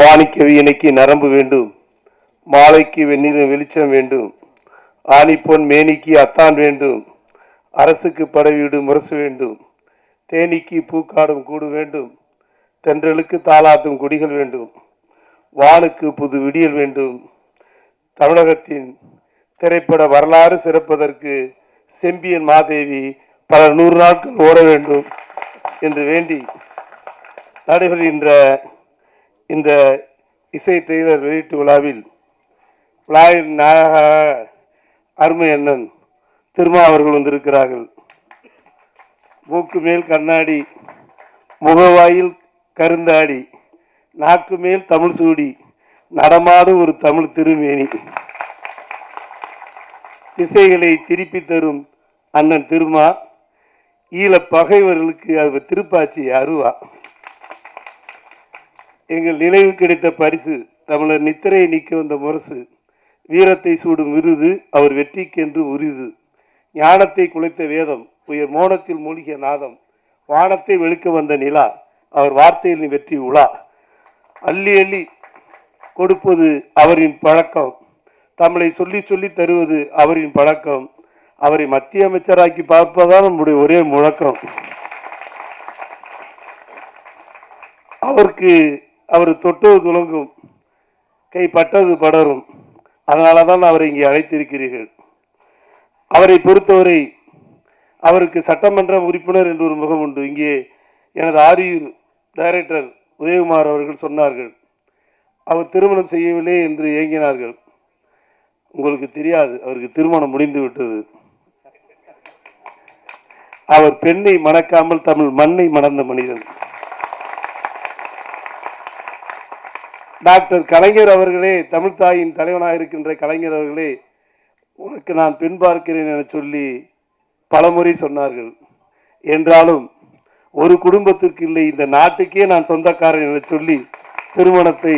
மாணிக்க வீணைக்கு நரம்பு வேண்டும். மாலைக்கு வெண்ணில வெளிச்சம் வேண்டும். ஆணிப்பொன் மேனிக்கு அத்தான் வேண்டும். அரசுக்கு படவீடு முரசு வேண்டும். தேனிக்கு பூக்காடும் கூடு வேண்டும். தென்றலுக்கு தாளாட்டும் கொடிகள் வேண்டும். வானுக்கு புது விடியல் வேண்டும். தமிழகத்தின் திரைப்பட வரலாறு சிறப்பதற்கு செம்பியன் மாதேவி பல நூறு நாட்கள் ஓட வேண்டும் என்று வேண்டி நடைபெறுகின்ற இந்த இசை ட்ரெய்லர் வெளியீட்டு விழாவில் விழாவின் நாயக அருமை அண்ணன் திருமா அவர்கள் வந்திருக்கிறார்கள். மூக்கு மேல் கண்ணாடி முகவாயில் கருந்தாடி நாக்கு மேல் தமிழ் சூடி நடமாடும் ஒரு தமிழ் திருமேனி. திசைகளை திருப்பி தரும் அண்ணன் திருமா ஈழ பகைவர்களுக்கு அவர் திருப்பாச்சி அருவா. எங்கள் நினைவு கிடைத்த பரிசு தமிழர் நித்திரையை நீக்க வந்த முரசு வீரத்தை சூடும் விருது அவர் வெற்றிக்கென்று உரிது. ஞானத்தை குலைத்த வேதம் உயர் மோனத்தில் மூழ்கிய நாதம் வானத்தை வெளுக்க வந்த நிலா அவர் வார்த்தையில் வெற்றி உலா. அள்ளி அள்ளி கொடுப்பது அவரின் பழக்கம். தமிழை சொல்லி சொல்லி தருவது அவரின் பழக்கம். அவரை மத்திய அமைச்சராக்கி பார்ப்பதான் நம்முடைய ஒரே முழக்கம். அவருக்கு அவர் தொட்டது துலங்கும். கை பட்டது படரும். அதனால தான் அவரை இங்கே அழைத்திருக்கிறீர்கள். அவரை பொறுத்தவரை அவருக்கு சட்டமன்ற உறுப்பினர் என்று ஒரு முகம் உண்டு. இங்கே எனது ஆரியூர் டைரக்டர் உதயகுமார் அவர்கள் சொன்னார்கள். அவர் திருமணம் செய்யவில்லை என்று ஏங்கினார்கள். உங்களுக்கு தெரியாது அவருக்கு திருமணம் முடிந்து விட்டது. அவர் பெண்ணை மணக்காமல் தமிழ் மண்ணை மணந்த மனிதன். டாக்டர் கலைஞர் அவர்களே தமிழ் தாயின் தலைவனாக இருக்கின்ற கலைஞர் அவர்களே உனக்கு நான் பின்பார்க்கிறேன் என சொல்லி பலமுறை சொன்னார்கள். என்றாலும் ஒரு குடும்பத்திற்கு இல்லை இந்த நாட்டுக்கே நான் சொந்தக்காரன் என சொல்லி திருமணத்தை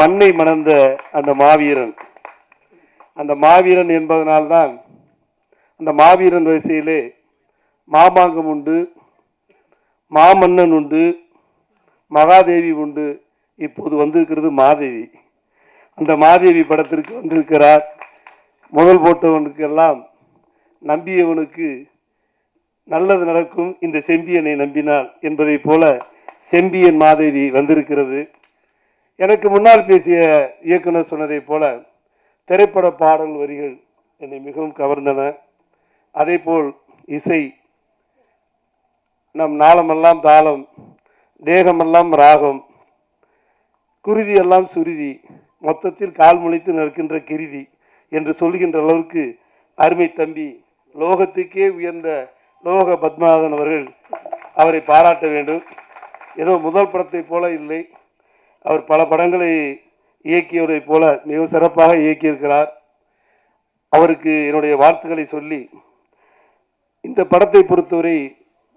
மண்ணை மணந்த அந்த மாவீரன். அந்த மாவீரன் என்பதனால்தான் அந்த மாவீரன் வரிசையிலே மாமாங்கம் உண்டு மாமன்னன் உண்டு மகாதேவி உண்டு இப்போது வந்திருக்கிறது மாதேவி. அந்த மாதேவி படத்திற்கு வந்திருக்கிறார். முதல் போட்டவனுக்கெல்லாம் நம்பியவனுக்கு நல்லது நடக்கும் இந்த செம்பியனை நம்பினாள் என்பதைப் போல செம்பியன் மாதேவி வந்திருக்கிறது. எனக்கு முன்னால் பேசிய இயக்குனர் சொன்னதைப் போல திரைப்பட பாடல் வரிகள் என்னை மிகவும் கவர்ந்தன. அதேபோல் இசை நம் நாளமெல்லாம் தாளம் தேகமெல்லாம் ராகம் குருதி எல்லாம் சுருதி மொத்தத்தில் கால் முளைத்து நிற்கின்ற கிருதி என்று சொல்லுகின்ற அளவுக்கு அருமை தம்பி லோகத்துக்கே உயர்ந்த லோக பத்மநாதன் அவர்கள் அவரை பாராட்ட வேண்டும். ஏதோ முதல் படத்தை போல இல்லை. அவர் பல படங்களை இயக்கியவரை போல மிகவும் சிறப்பாக இயக்கியிருக்கிறார். அவருக்கு என்னுடைய வாழ்த்துக்களை சொல்லி இந்த படத்தை பொறுத்தவரை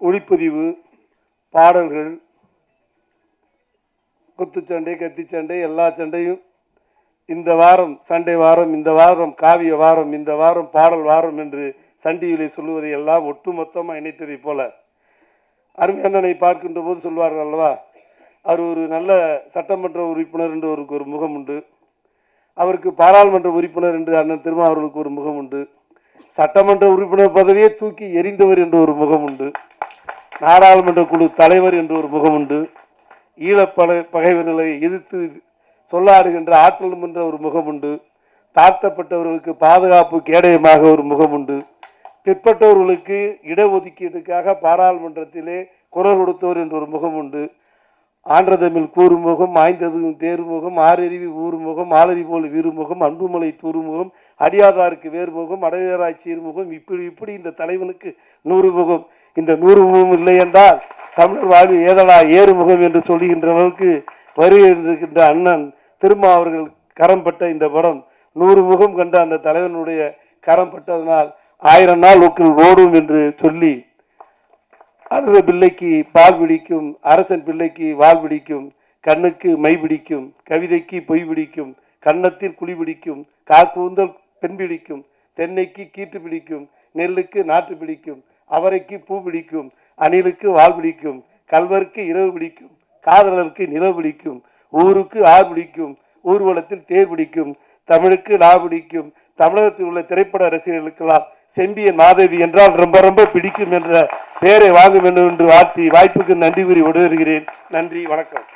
ஒளிப்பதிவு பாடல்கள் குத்துச்சண்டை கத்திச்சண்டை எல்லா சண்டையும் இந்த வாரம் சண்டை வாரம் இந்த வாரம் காவிய வாரம் இந்த வாரம் பாடல் வாரம் என்று சன் சொல்லுவதை எல்லாம் ஒட்டுமொத்தமாக இணைத்ததைப் போல அருமையண்ணனை பார்க்கின்ற போது சொல்வார்கள் அல்லவா? அவர் ஒரு நல்ல சட்டமன்ற உறுப்பினர் என்று அவருக்கு ஒரு முகம் உண்டு. அவருக்கு பாராளுமன்ற உறுப்பினர் என்று அண்ணன் திருமாவர்களுக்கு ஒரு முகம் உண்டு. சட்டமன்ற உறுப்பினர் பதவியை தூக்கி எறிந்தவர் என்று ஒரு முகம் உண்டு. நாடாளுமன்ற குழு தலைவர் என்று ஒரு முகம் உண்டு. ஈழப்பட பகைவர்களை எதிர்த்து சொல்லாடுகின்ற ஆற்றலும் என்ற ஒரு முகம் உண்டு தாழ்த்தப்பட்டவர்களுக்கு பாதுகாப்பு கேடயமாக ஒரு முகம் உண்டு பிற்பட்டவர்களுக்கு இடஒதுக்கீட்டுக்காக பாராளுமன்றத்திலே குரல் கொடுத்தவர் என்ற ஒரு முகம் உண்டு ஆன்றதமிழ் கூறுமுகம் ஆய்ந்ததும் தேர்முகம் ஆறறிவி ஊறுமுகம் ஆளறி போல் வீறுமுகம் அன்புமலை தூறுமுகம் அடியாதாருக்கு வேறுமுகம் அடையராய் சீர்முகம் இப்படி இப்படி இந்த தலைவனுக்கு நூறு முகம். இந்த நூறு முகம் இல்லை என்றால் தமிழர் வாழ்வு ஏதடா ஏறுமுகம் என்று சொல்லுகின்ற அளவுக்கு வருகின்ற அண்ணன் திரும்ப அவர்கள் கரம் பட்ட இந்த படம் நூறு முகம் கண்ட அந்த தலைவனுடைய கரம் பட்டதனால் ஆயிரம் நாள் ஊக்கில் ஓடும் என்று சொல்லி அழுத பிள்ளைக்கு பால் பிடிக்கும் அரசன் பிள்ளைக்கு வால் பிடிக்கும் கண்ணுக்கு மை பிடிக்கும் கவிதைக்கு பொய் பிடிக்கும் கன்னத்தில் குழி பிடிக்கும் காக்கூந்தல் பெண் பிடிக்கும் தென்னைக்கு கீற்று பிடிக்கும் நெல்லுக்கு நாற்று பிடிக்கும் அவரைக்கு பூ பிடிக்கும் அணிலுக்கு வால் பிடிக்கும் கல்வருக்கு இரவு பிடிக்கும் காதலருக்கு நிலவு பிடிக்கும் ஊருக்கு ஆர் பிடிக்கும் ஊர்வலத்தில் தேர் பிடிக்கும் தமிழுக்கு நா பிடிக்கும் தமிழகத்தில் உள்ள திரைப்பட ரசிகர்களுக்கெல்லாம் செம்பியன் மாதவி என்றால் ரொம்ப ரொம்ப பிடிக்கும் என்ற பெயரை வாங்க வேண்டும் என்று வாழ்த்தி வாய்ப்புக்கு நன்றி கூறி விடுகிறேன் நன்றி வணக்கம்.